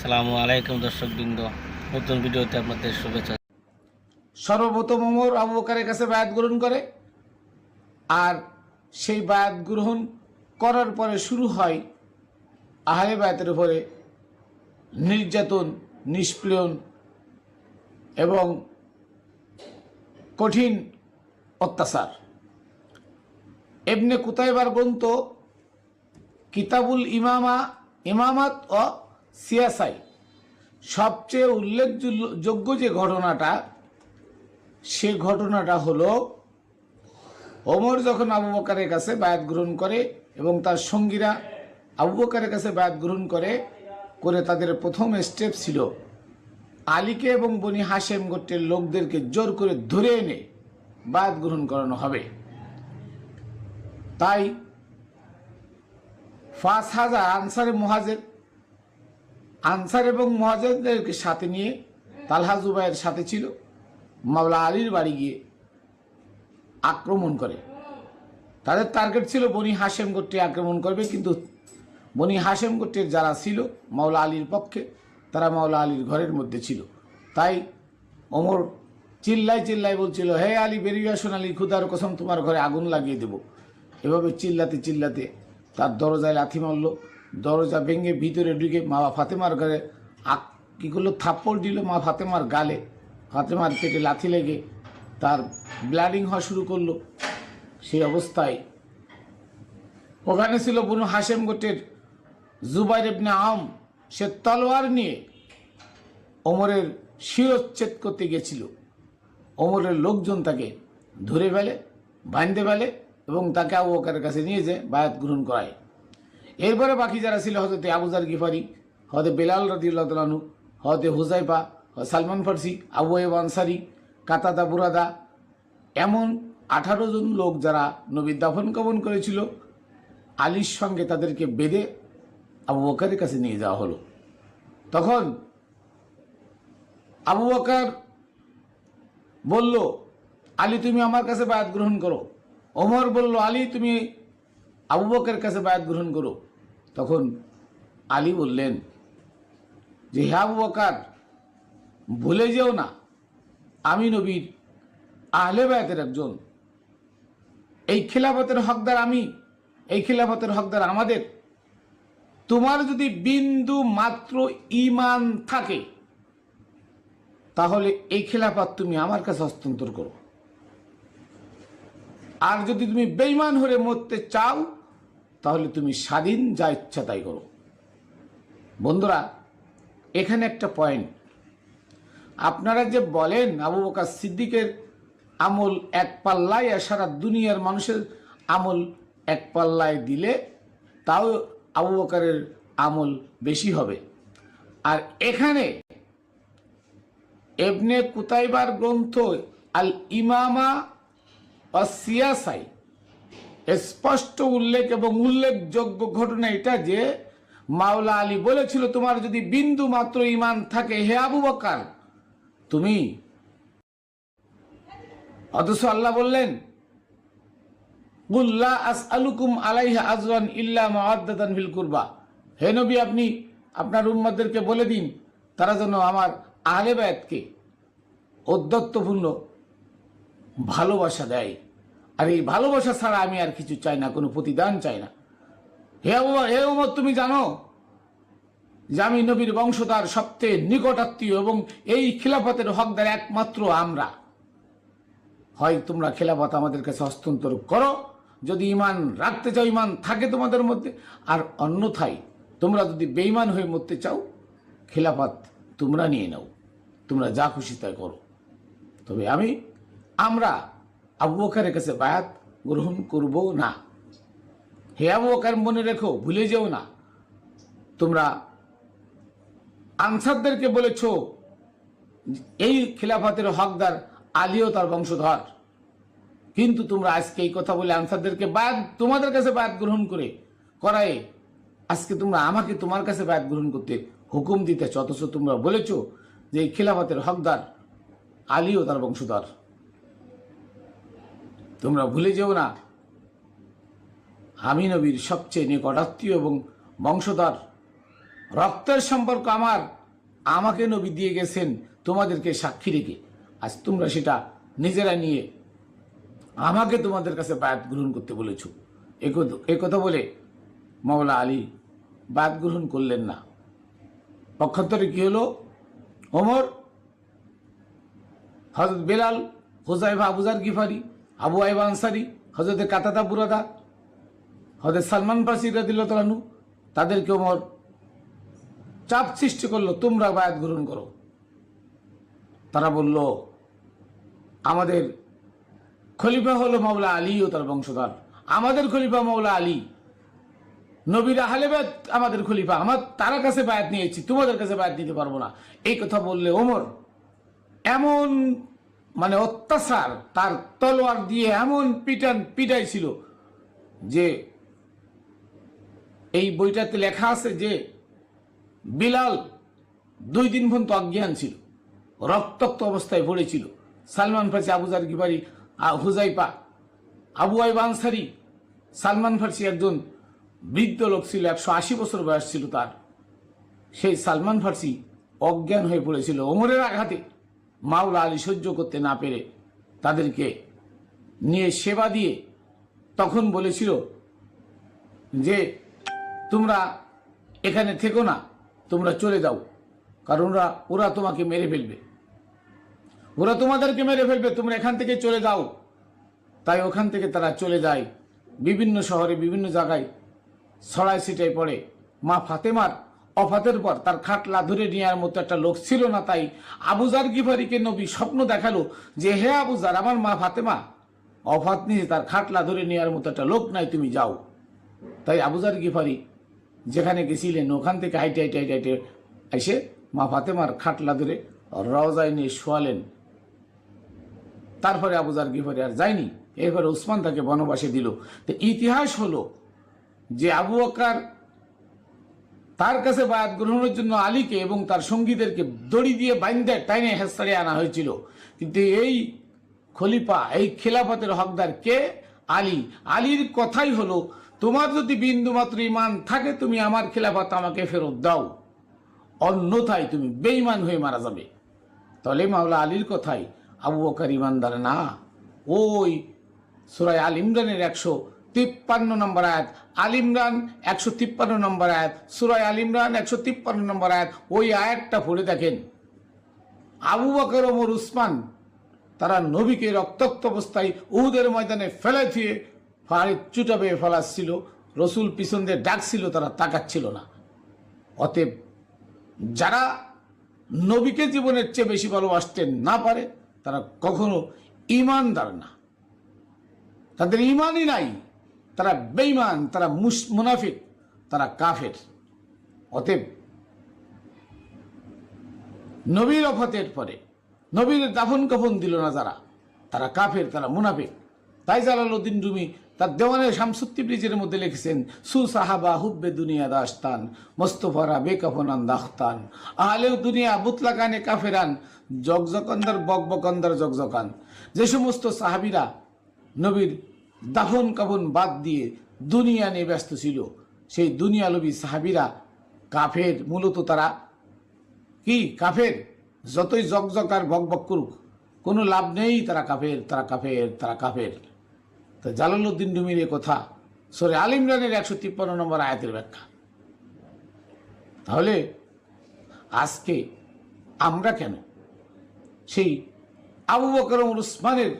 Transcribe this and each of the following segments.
সালামু আলাইকুম দর্শকবৃন্দ। নতুন ভিডিওতে আপনাদের শুভেচ্ছা। সর্বপ্রথম ওমর আবু কাছে বায়াত গ্রহণ করে আর সেই বায়াত গ্রহণ করার পরে শুরু হয় আহলে বায়াতের উপরে নির্যাতন নিষ্প্রিয়ন এবং কঠিন অত্যাচার। এমনি কুতাইবার গ্রন্থ কিতাবুল ইমামা, ইমামাত ও সিয়াসাই সবচেয়ে উল্লেখযোগ্য যে ঘটনাটা, সে ঘটনাটা হলো, ওমর যখন আবু বকারের কাছে বায়াত গ্রহণ করে এবং তার সঙ্গীরা আবু বকারের কাছে বায়াত গ্রহণ করে করে তাদের প্রথম স্টেপ ছিল আলীকে এবং বনি হাসেম গোত্রের লোকদেরকে জোর করে ধরে এনে বায়াত গ্রহণ করানো হবে। তাই পাঁচ হাজার আনসারে মহাজের আনসার এবং মহাজেরদেরকে সাথে নিয়ে তালহা জুবাইয়ের সাথে ছিল। মাওলা আলীর বাড়ি গিয়ে আক্রমণ করে। তাদের টার্গেট ছিল বনি হাসেম গোত্রে আক্রমণ করবে, কিন্তু বনি হাসেম গোত্রের যারা ছিল মাওলা আলীর পক্ষে, তারা মাওলা আলীর ঘরের মধ্যে ছিল। তাই ওমর চিল্লাই চিল্লাই বলছিল, হে আলী, বেরিয়ে আসুন আলী খুদার কসম তোমার ঘরে আগুন লাগিয়ে দেব। এভাবে চিল্লাতে চিল্লাতে তার দরজায় লাথি মারল। দরজা ভেঙে ভিতরে ঢুকে মা ফাতেমার ঘরে আক কী করল? থাপ্পড় দিল মা ফাতেমার গালে। ফাতেমার পেটে লাথি লেগে তার ব্লাডিং হওয়া শুরু করল। সেই অবস্থায় ওখানে ছিল বনু হাসেম গোটের জুবাইর ইবনে আম সে তলোয়ার নিয়ে ওমরের শিরচ্ছেদ করতে গেছিল। ওমরের লোকজন তাকে ধরে ফেলে, বাঁধতে ফেলে এবং তাকে আবু কাছে নিয়ে যে বায়াত গ্রহণ করায়। এরপরে বাকি যারা ছিল হজরতে আবুজার গিফারি হতে বেলাল রদিউল্লাহনু হতে হুজাইফা সালমান ফার্সি, আবু এব আনসারি, কাতাদা বুরাদা, এমন আঠারো জন লোক যারা নবী দাফন কামন করেছিল, আলীর সঙ্গে তাদেরকে বেঁধে আবু বকারের কাছে নিয়ে যাওয়া হলো। তখন আবু বকার বলল, আলী, তুমি আমার কাছে বায়াত গ্রহণ করো। ওমর বলল, আলী, তুমি আবু বকের কাছে বায়াত গ্রহণ করো। তখন আলী বললেন, যে হে আবু বকার, ভুলে যেও না, আমি নবীর আহলে বায়াতের একজন। এই খিলাফতের হকদার আমি, এই খিলাফতের হকদার আমাদের। তোমার যদি বিন্দু মাত্র ইমান থাকে, তাহলে এই খেলাফত তুমি আমার কাছে হস্তান্তর করো। আর যদি তুমি বেইমান হয়ে মরতে চাও তাহলে তুমি স্বাধীন, যা ইচ্ছা তাই করো। বন্ধুরা, এখানে একটা পয়েন্ট আপনারা যে বলেন আবু বকার সিদ্দিকের আমল এক পাল্লায় আর সারা দুনিয়ার মানুষের আমল এক পাল্লায় দিলে তাও আবু বকারের আমল বেশি হবে। আর এখানে এবনে কুতাইবার গ্রন্থ আল ইমামা অসিয়াসাই স্পষ্ট উল্লেখ এবং উল্লেখযোগ্য ঘটনা এটা যে, মাওলা আলী বলেছিল, তোমার যদি বিন্দু মাত্র ইমান থাকে, হে আবু বকার, তুমি অথচ আল্লাহ বললেন কুল্লা আস আলুকুম আলাইহা আজরান ইল্লা মাওয়াদ্দাতান ফিল কুরবা। হে নবী, আপনি আপনার উম্মাদেরকে বলে দিন, তারা যেন আমার আহলে বায়াতকে অধ্যত্বপূর্ণ ভালোবাসা দেয়। আর এই ভালোবাসা ছাড়া আমি আর কিছু চাই না, কোনো প্রতিদান চাই না। হে হে ওমর তুমি জানো যে আমি নবীর বংশধার সবচেয়ে নিকটাত্মীয় এবং এই খিলাফতের হকদার একমাত্র আমরা। হয় তোমরা খেলাফত আমাদের কাছে হস্তান্তর করো, যদি ইমান রাখতে চাও ইমান থাকে তোমাদের মধ্যে, আর অন্যথায় তোমরা যদি বেইমান হয়ে মরতে চাও, খেলাফত তোমরা নিয়ে নাও, তোমরা যা খুশি তাই করো। তবে আমি, আমরা আবু বকারের কাছে বায়াত গ্রহণ করব না। হে আবু বকার, মনে রেখো, ভুলে যেও না। তোমরা আনসারদেরকে বলেছ, এই খিলাফতের হকদার আলীও তার বংশধর। কিন্তু তোমরা আজকে এই কথা বলে আনসারদেরকে বায়াত, তোমাদের কাছে বায়াত গ্রহণ করে, করায় আজকে তোমরা আমাকে তোমার কাছে বায়াত গ্রহণ করতে হুকুম দিতেছ অথচ তোমরা বলেছ যে এই খিলাফতের হকদার আলীও তার বংশধর। তোমরা ভুলে যেও না। আমি নবীর সবচেয়ে নিকটাত্মীয় এবং বংশধর। রক্তের সম্পর্ক আমার। আমাকে নবী দিয়ে গেছেন, তোমাদেরকে সাক্ষী রেখে। আজ তোমরা সেটা নিজেরা নিয়ে আমাকে তোমাদের কাছে বায়াত গ্রহণ করতে বলেছ। এ কথা বলে মাওলা আলী বায়াত গ্রহণ করলেন না। পক্ষান্তরে কি হলো? ওমর হজরত বেলাল হুজাইফা আবুজার গিফারি আবু আইবা আনসারি হজরত কাতাদা বুরাদা হজরত সালমান ফার্সি রাদিল্লাহু তাদেরকে ওমর চাপ সৃষ্টি করল, তোমরা বায়াত গ্রহণ করো। তারা বলল, আমাদের খলিফা হলো মাওলা আলী ও তার বংশধর। আমাদের খলিফা মাওলা আলী। নবীর আহলেবাদ আমাদের খলিফা। আমার তারা কাছে বায়াত নিয়েছি, তোমাদের কাছে বায়াত নিতে পারব না। এই কথা বললে ওমর। এমন মানে অত্যাচার তার তলোয়ার দিয়ে এমন পিটান পিটাই ছিল যে এই বইটাতে লেখা আছে যে বিলাল দুই দিন পর্যন্ত অজ্ঞান ছিল, রক্তাক্ত অবস্থায় পড়েছিল। সালমান ফার্সি আবুজার গিবারি হুজাইপা আবু আইব আনসারি, সালমান ফার্সি একজন বৃদ্ধ লোক ছিল, একশো আশি বছর বয়স ছিল তার। সেই সালমান ফার্সি অজ্ঞান হয়ে পড়েছিল, ওমরের আঘাতে। মাওলা আলী সহ্য করতে না পেরে তাদেরকে নিয়ে সেবা দিয়ে তখন বলেছিল যে, তোমরা এখানে থেকো না, তোমরা চলে যাও, কারণ ওরা ওরা তোমাকে মেরে ফেলবে। ওরা তোমাদেরকে মেরে ফেলবে, তোমরা এখান থেকে চলে যাও। তাই ওখান থেকে তারা চলে যায়। বিভিন্ন শহরে, বিভিন্ন জায়গায় ছড়াই ছিটাই পড়ে। মা ফাতেমার অফাতের পর তার খাটলা ধরে নেওয়ার মতো একটা লোক ছিল না তাই আবুজার গিফারিকে নবী স্বপ্ন দেখাল যে, হে আবুজার আমার মা ফাতেমা, অফাত নিয়ে তার খাটলা ধরে নেওয়ার মতো একটা লোক নাই, তুমি যাও। তাই আবুজার গিফারি যেখানে গেছিলেন, ওখান থেকে হাইটে হাইটে হাইটে হাইটে এসে মা ফাতেমার খাটলা ধরে রওজায় নিয়ে শোয়ালেন। তারপরে আবুজার গিফারি আর যায়নি। এরপরে উসমান তাকে বনবাসে দিল। তো ইতিহাস হলো যে, আবু বকর তার কাছে বায়াত গ্রহণের জন্য আলীকে এবং তার সঙ্গীদেরকে দড়ি দিয়ে বাইন্দে টাইনে হেসারে আনা হয়েছিল। কিন্তু এই খলিফা, এই খেলাফতের হকদার কে? আলী। আলীর কথাই হলো, তোমার যদি বিন্দুমাত্র ইমান থাকে, তুমি আমার খেলাফত আমাকে ফেরত দাও। অন্যথায় তুমি বেইমান হয়ে মারা যাবে। তাহলে মাওলা আলীর কথাই, আবু বকর ইমানদার না। ওই সুরায় আল ইমরানের একশো তিপ্পান্ন নম্বর আয়াত। আল ইমরান একশো তিপ্পান্ন নম্বর আয়াত। সুরায় আল ইমরান একশো তিপ্পান্ন নম্বর আয়াত। ওই আয়াতটা পড়ে দেখেন। আবু বকর, ওমর, উসমান, তারা নবীকে রক্তাক্ত অবস্থায় উহুদের ময়দানে ফেলে দিয়ে ফাড়ি চুটাবে ফেলাচ্ছিল। রসুল পিছন দিয়ে ডাকছিল, তারা তাকাচ্ছিল না। অতএব যারা নবীকে জীবনের চেয়ে বেশি ভালোবাসতে না পারে, তারা কখনো ইমানদার না। তাদের ইমানই নাই। তারা বেইমান তারা মুনাফিক, তারা কাফের। অতএব নবীর অফতের পরে, নবীর দাফন কাফন দিল না যারা, তারা কাফের, তারা মুনাফিক। তাই জালালউদ্দিন রুমি তার দেওয়ানের শামসুত্তি ব্রিজের মধ্যে লিখেছেন, সুসাহাবা হুব্বে দুনিয়া দাস্তান, মোস্তফারা বেকাফনান দাহতান আহলেও দুনিয়া বুতলাকানে কাফেরান, জগজকন্দর বকবকন্দর জগজকান। যে সমস্ত সাহাবিরা নবীর দাফন কাফন বাদ দিয়ে দুনিয়া নিয়ে ব্যস্ত ছিল। সেই দুনিয়া লবী সাহাবিরা কাফের, মূলত তারা কি? কাফের। যতই জকজক আর বকবক করুক, কোনো লাভ নেই তারা কাফের তারা কাফের তারা কাফের। তো জালালউদ্দিন রুমির এ কথা সরে আল ইমরানের একশো তিপ্পান্ন নম্বর আয়াতের ব্যাখ্যা। তাহলে আজকে আমরা কেন সেই আবু বকর উসমানের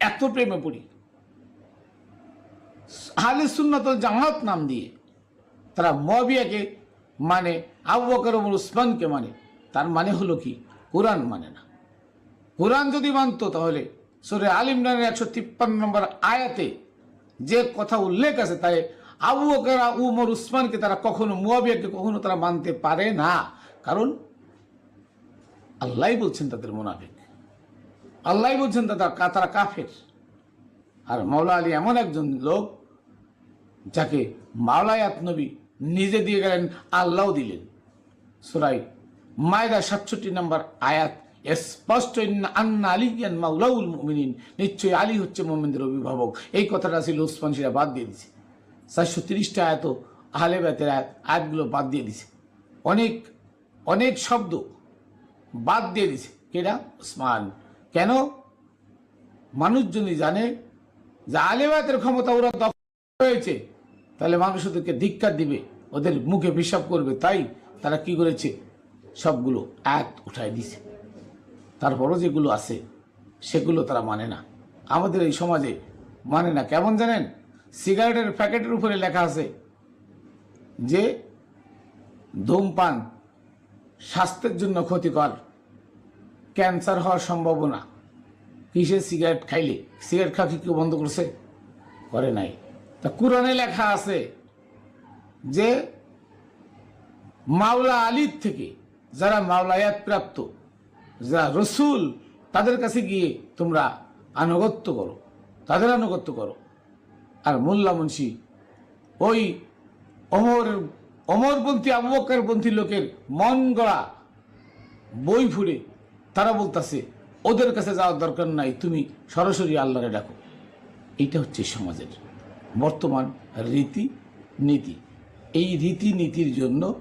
এত প্রেমে পড়ি? আহলে সুন্নাতল জামাত নাম দিয়ে তারা মবিয়াকে মানে আবু বকর উসমানকে মানে তার মানে হলো কি? কোরআন মানে না। কোরআন যদি মানতো তাহলে সুরে আল ইমরানের একশো তিপ্পান্ন নম্বর আয়াতে যে কথা উল্লেখ আছে তাই আবু বকর, উমর, উসমানকে তারা কখনো, মুয়াবিয়াকে কখনো তারা মানতে পারে না। কারণ আল্লাহ বলছেন তাদের মোনাফিক। আল্লাহ বলছেন তারা তারা কাফের। আর মাওলা আলী এমন একজন লোক যাকে মাওলায়াত নবী নিজে দিয়ে গেলেন আল্লাহ দিলেন। সুরাই মায়দা সাতষট্টি নম্বর আয়াত, স্পষ্ট আন্না আলী জ্ঞান মাউলাউল মুমিনিন। নিশ্চয়ই আলী হচ্ছে মোমিনদের অভিভাবক। এই কথাটা ছিল উসমান সিরা বাদ দিয়ে দিছে। চারশো তিরিশটা আয়াত আহলে বেতের আয়াত, আয়াতগুলো বাদ দিয়ে দিছে। অনেক অনেক শব্দ বাদ দিয়ে দিছে। কেনা ওসমান কেন? মানুষ জানে যে আলেবাতের ক্ষমতা ওরা হয়েছে তাহলে মানুষ ওদেরকে ধিক্ষা দিবে, ওদের মুখে পেশাব করবে, তাই তারা কি করেছে? সবগুলো এক উঠায় দিছে তারপরও যেগুলো আছে, সেগুলো তারা মানে না। আমাদের এই সমাজে মানে না, কেমন জানেন? সিগারেটের প্যাকেটের উপরে লেখা আছে যে, ধূমপান স্বাস্থ্যের জন্য ক্ষতিকর, ক্যান্সার হওয়ার সম্ভাবনা। কিসে সিগারেট খাইলে? সিগারেট খাওয়া কি কেউ বন্ধ করছে? করে নাই। তা কোরআনে লেখা আছে যে মাওলা আলীর থেকে যারা মাওলায়াত প্রাপ্ত, যারা রসুল, তাদের কাছে গিয়ে তোমরা আনুগত্য করো, তাদের আনুগত্য করো। আর মোল্লা মুন্সি ওই অমর অমরপন্থী আবু বক্করপন্থী লোকের মন গড়া বই ফুড়ে তারা বলতাছে, ওদের কাছে যাওয়ার দরকার নাই, তুমি সরাসরি আল্লাহরে ডাকো। এইটা হচ্ছে সমাজের বর্তমান রীতি নীতি। এই রীতি নীতির জন্য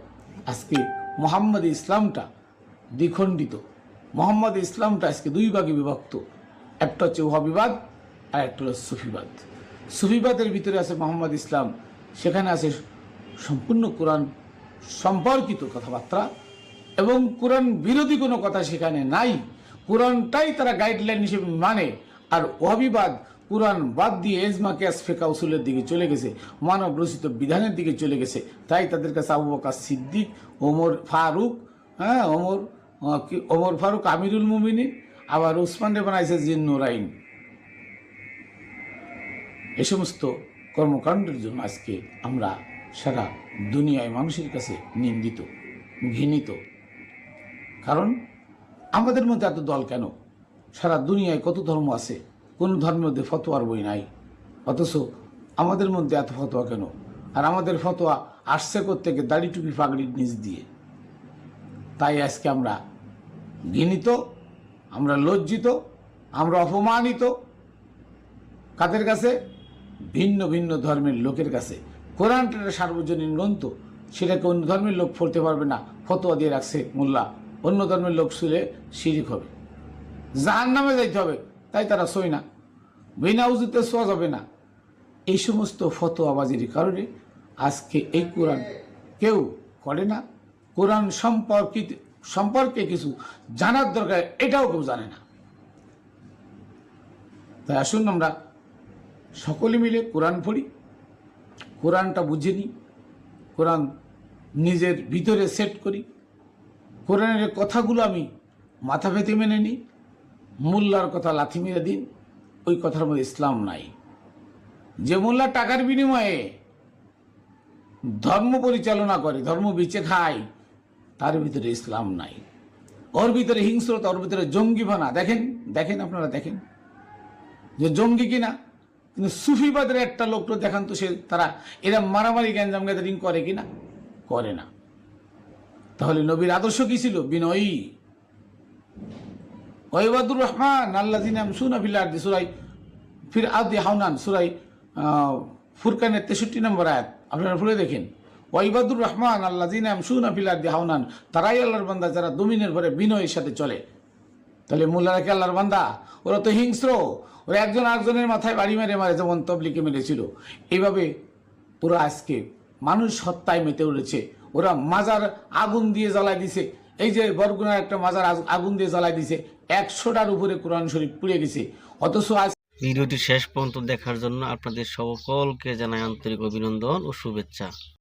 আজকে মোহাম্মদ ইসলামটা দ্বিখণ্ডিত। মোহাম্মদ ইসলামটা আজকে দুই ভাগে বিভক্ত। একটা হচ্ছে ওহাবিবাদ, আর একটা হলো সুফিবাদ। সুফিবাদের ভিতরে আছে মোহাম্মদ ইসলাম। সেখানে আছে সম্পূর্ণ কোরআন সম্পর্কিত কথাবার্তা এবং কোরআন বিরোধী কোনো কথা সেখানে নাই। কোরআনটাই তারা গাইডলাইন হিসেবে মানে। আর ওহাবিবাদ কোরআন বাদ দিয়ে এজমা কেস ফেকা উসুলের দিকে চলে গেছে, মানব রচিত বিধানের দিকে চলে গেছে। তাই তাদের কাছে আবু বকর সিদ্দিক, ওমর ফারুক হ্যাঁ ওমর ওমর ফারুক, আমিরুল মুমিনিন, আবার উসমান রে বানাইছে জিন নুরাইন এ সমস্ত কর্মকাণ্ডের জন্য আজকে আমরা সারা দুনিয়ায় মানুষের কাছে নিন্দিত, ঘৃণিত। কারণ আমাদের মধ্যে এত দল কেন? সারা দুনিয়ায় কত ধর্ম আছে? কোন ধর্মের মধ্যে ফতোয়ার বই নাই। অথচ আমাদের মধ্যে এত ফতোয়া কেন? আর আমাদের ফতোয়া আসছে থেকে দাড়ি টুপি পাগড়ির নিচ দিয়ে। তাই আজকে আমরা ঘৃণিত, আমরা লজ্জিত, আমরা অপমানিত, কাদের কাছে? ভিন্ন ভিন্ন ধর্মের লোকের কাছে। কোরআনটা সার্বজনীন গ্রন্থ, সেটাকে অন্য ধর্মের লোক পড়তে পারবে না। ফতোয়া দিয়ে রাখছে মোল্লা। অন্য ধর্মের লোক শুলে শিরিক হবে। জাহান নামে যাইতে হবে। তাই তারা সই না। বিনা উজুতে শোয়া যাবে না। এই সমস্ত ফতোয়াবাজির কারণে আজকে এই কোরআন কেউ করে না। কোরআন সম্পর্কিত, সম্পর্কে কিছু জানার দরকার, এটাও কেউ জানে না। তাই আসুন আমরা সকলে মিলে কোরআন পড়ি। কোরআনটা বুঝে নিই। কোরআন নিজের ভিতরে সেট করি। কোরআনের কথাগুলো আমি মাথা পেতে মেনে নিই। মোল্লার কথা লাথি মেরে দিন, ওই কথার মধ্যে ইসলাম নাই। যে মোল্লা টাকার বিনিময়ে ধর্ম পরিচালনা করে, ধর্ম বেঁচে খায়, তার ভিতরে ইসলাম নাই। ওর ভিতরে হিংস্রতা, ওর ভিতরে জঙ্গিভানা। দেখেন দেখেন আপনারা, দেখেন। যে জঙ্গি কিনা, কিন্তু সুফিবাদের একটা লোক তো দেখান তো সে, তারা, এরা মারামারি গ্যাঞ্জাম গ্যাদারিং করে কিনা? করে না। তাহলে নবীর আদর্শ কি ছিল? বিনয়ী। ওয়াইবাদুর রহমান আল্লাহ জিনাম সুনা ফিল্লা আর্দি সুরাই ফির আদি হাওনান সুরাই ফুরকানের তেষট্টি নম্বর আয়াত। আপনারা ভুলে দেখেন। ওয়াইবাদুর রহমান আল্লাহ জিনাম সুনা ফিল্লা আর্দি হাওনান, তারাই আল্লাহর বান্দা, যারা দমিনের ভরে বিনয়ের সাথে চলে। তাহলে মোল্লারা কি আল্লাহর বান্দা? ওরা তো হিংস্র। ওরা একজন আরেকজনের মাথায় বাড়ি মেরে মারে, যেমন তবলিকে মেরেছিল। এইভাবে ওরা আজকে মানুষ হত্যায় মেতে উঠেছে। ওরা মাজার আগুন দিয়ে জ্বালাই দিছে। এই যে বরগুনার একটা মাজার আগুন দিয়ে জ্বালাই দিছে। একশোটার উপরে কোরআন শরীফ পুড়ে গেছে। অথচ আজ ভিডিওটি শেষ পর্যন্ত দেখার জন্য আপনাদের সকলকে জানাই আন্তরিক অভিনন্দন ও শুভেচ্ছা।